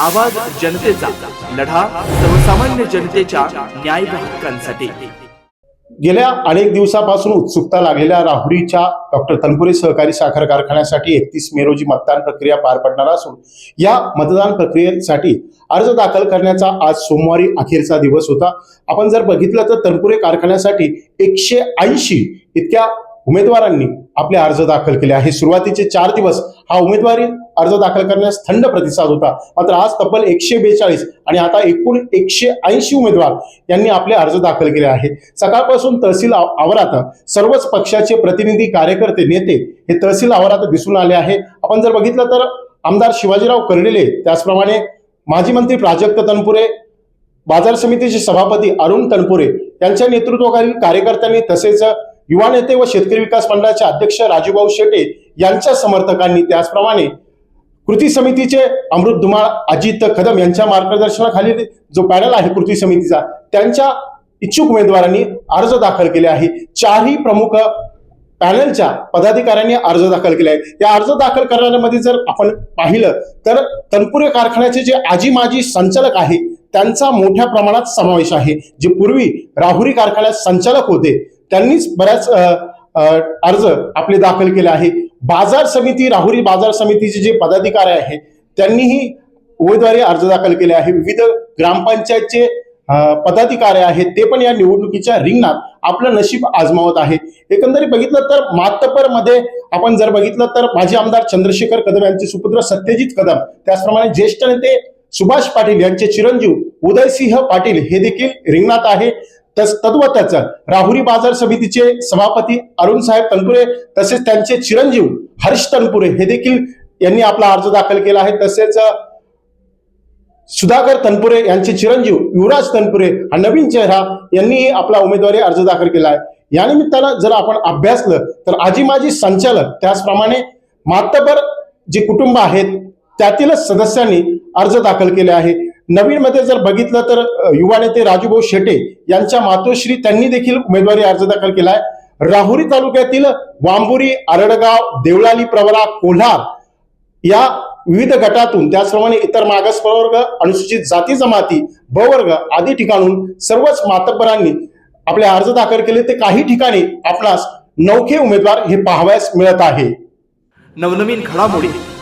आवाज जनतेचा लढा सर्वसामान्य जनतेच्या न्याय हक्कांसाठी. गेल्या अनेक दिवसापासून उत्सुकता लागलेल्या राहुरीच्या डॉक्टर तनपुरे सहकारी साखर कारखान्यासाठी एकतीस मे रोजी मतदान प्रक्रिया पार पडणार असून या मतदान प्रक्रियेसाठी अर्ज दाखल करण्याचा आज सोमवारी अखेरचा दिवस होता. आपण जर बघितलं तर तनपुरे कारखान्यासाठी एकशे ऐंशी इतक्या उमेदवारांनी आपले अर्ज दाखल केले आहे. सुरुवातीचे चार दिवस हा उमेदवारी अर्ज दाखल करण्यास थंड प्रतिसाद होता. मात्र आज तब्बल एकशे बेचाळीस आणि आता एकूण एकशे ऐंशी उमेदवार यांनी आपले अर्ज दाखल केले आहे. सकाळपासून तहसील आवारात सर्वच पक्षाचे प्रतिनिधी कार्यकर्ते नेते हे तहसील आवारात दिसून आले आहे. आपण जर बघितलं तर आमदार शिवाजीराव कर्डिले त्याचप्रमाणे माजी मंत्री प्राजक्त तनपुरे बाजार समितीचे सभापती अरुण तनपुरे यांच्या नेतृत्वाखालील कार्यकर्त्यांनी तसेच युवा नेते व शेतकरी विकास मंडळाचे अध्यक्ष राजूभाऊ शेटे यांच्या समर्थकांनी त्याचप्रमाणे कृती समितीचे अमृत धुमाळ अजित कदम यांच्या मार्गदर्शनाखाली जो पॅनल आहे कृती समितीचा त्यांच्या इच्छुक उमेदवारांनी अर्ज दाखल केले आहे. चारही प्रमुख पॅनलच्या पदाधिकाऱ्यांनी अर्ज दाखल केले आहे या अर्ज दाखल करण्यामध्ये जर आपण पाहिलं तर तनपुरे कारखान्याचे जे आजी माजी संचालक आहे त्यांचा मोठ्या प्रमाणात समावेश आहे. जे पूर्वी राहुरी कारखान्यात संचालक होते त्यांनीच बऱ्याच अर्ज आपले दाखल केले आहे बाजार समिती राहुरी बाजार समितीचे जे पदाधिकारी आहेत त्यांनीही उमेदवारी अर्ज दाखल केले आहे विविध ग्रामपंचायतचे पदाधिकारी आहेत ते पण या निवडणुकीच्या रिंगणात आपलं नशीब आजमावत आहे एकंदरीत बघितलं तर मातपरमध्ये आपण जर बघितलं तर माजी आमदार चंद्रशेखर कदम यांचे सुपुत्र सत्यजित कदम त्याचप्रमाणे ज्येष्ठ नेते सुभाष पाटील यांचे चिरंजीव उदयसिंह पाटील हे देखील रिंगणात आहे तद्वतच राहुरी बाजार समितीचे सभापती अरुण साहेब तनपुरे तसेच त्यांचे चिरंजीव हर्ष तनपुरे हे देखील यांनी आपला अर्ज दाखल केला आहे. तसेच सुधाकर तनपुरे यांचे चिरंजीव युवराज तनपुरे हा नवीन चेहरा यांनी आपला उमेदवारी अर्ज दाखल केला आहे. या निमित्तानं जर आपण अभ्यासलं तर आजी माजी संचालक त्याचप्रमाणे मातबर जे कुटुंब आहेत त्यातीलच सदस्यांनी अर्ज दाखल केले आहे. नवीन मध्ये जर बघितलं तर युवा नेते राजूभाऊ शेटे यांच्या मातोश्री त्यांनी देखील उमेदवारी अर्ज दाखल केला आहे राहुरी तालुक्यातील वांबुरी आरडगाव देवळाली प्रवरा कोल्हार या विविध गटातून त्याचप्रमाणे इतर मागास प्रवर्ग अनुसूचित जाती जमाती बवर्ग आदी ठिकाणून सर्वच मातब्बरांनी आपले अर्ज दाखल केले. ते काही ठिकाणी आपणास नौखे उमेदवार हे पाहावयास मिळत आहे. नवनवीन घडामोडी